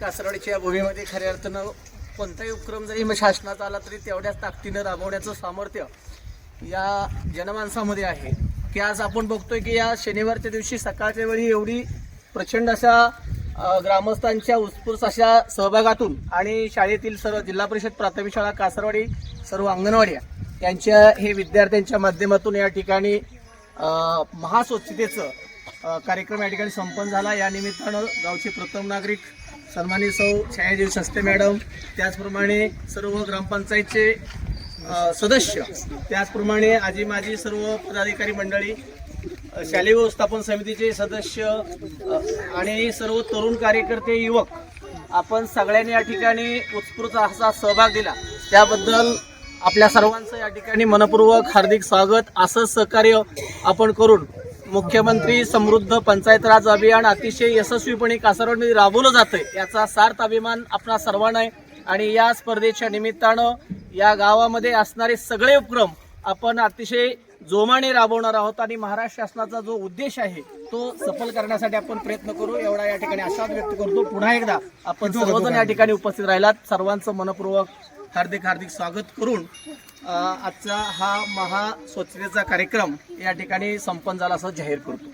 कासरवाडीच्या भूमीमध्ये खऱ्या अर्थानं कोणताही उपक्रम जरी मग शासनाचा आला तरी तेवढ्याच ताकदीनं राबवण्याचं सामर्थ्य या जनमानसामध्ये आहे. की आज आपण बघतोय की या शनिवारच्या दिवशी सकाळच्या वेळी एवढी प्रचंड अशा ग्रामस्थांच्या उत्स्फूर्त अशा सहभागातून आणि शाळेतील सर्व जिल्हा परिषद प्राथमिक शाळा कासरवाडी सर्व अंगणवाड्या यांच्या हे विद्यार्थ्यांच्या माध्यमातून या ठिकाणी महास्वच्छतेचं कार्यक्रम या ठिकाणी संपन्न झाला. या निमित्तानं गावचे प्रथम नागरिक सन्मानित सौ छायादेवी सस्ते मॅडम त्याचप्रमाणे सर्व ग्रामपंचायतचे सदस्य त्याचप्रमाणे आजी माझी सर्व पदाधिकारी मंडळी शालेय व्यवस्थापन समितीचे सदस्य आणि सर्व तरुण कार्यकर्ते युवक आपण सगळ्यांनी या ठिकाणी उत्स्फूर्त असा सहभाग दिला. त्याबद्दल आपल्या सर्वांचं या ठिकाणी मनपूर्वक हार्दिक स्वागत. असं सहकार्य आपण करून मुख्यमंत्री समृद्ध पंचायत राज अभियान अतिशय यशस्वीपणे कासारवाडमध्ये राबवलं जातंय. याचा सार्थ अभिमान आपणा सर्वांना आहे आणि या स्पर्धेच्या निमित्तानं या गावामध्ये असणारे सगळे उपक्रम आपण अतिशय जोमाने राबवणार आहोत आणि महाराष्ट्र शासनाचा जो उद्देश आहे तो सफल करण्यासाठी आपण प्रयत्न करू. एवढा या ठिकाणी आशावाद व्यक्त करतो. पुन्हा एकदा आपण सर्वजण या ठिकाणी उपस्थित राहिलात. सर्वांचं मनपूर्वक हार्दिक हार्दिक स्वागत करून आजचा हा महा स्वच्छतेचा कार्यक्रम या ठिकाणी संपन्न झाला असं जाहीर करतो.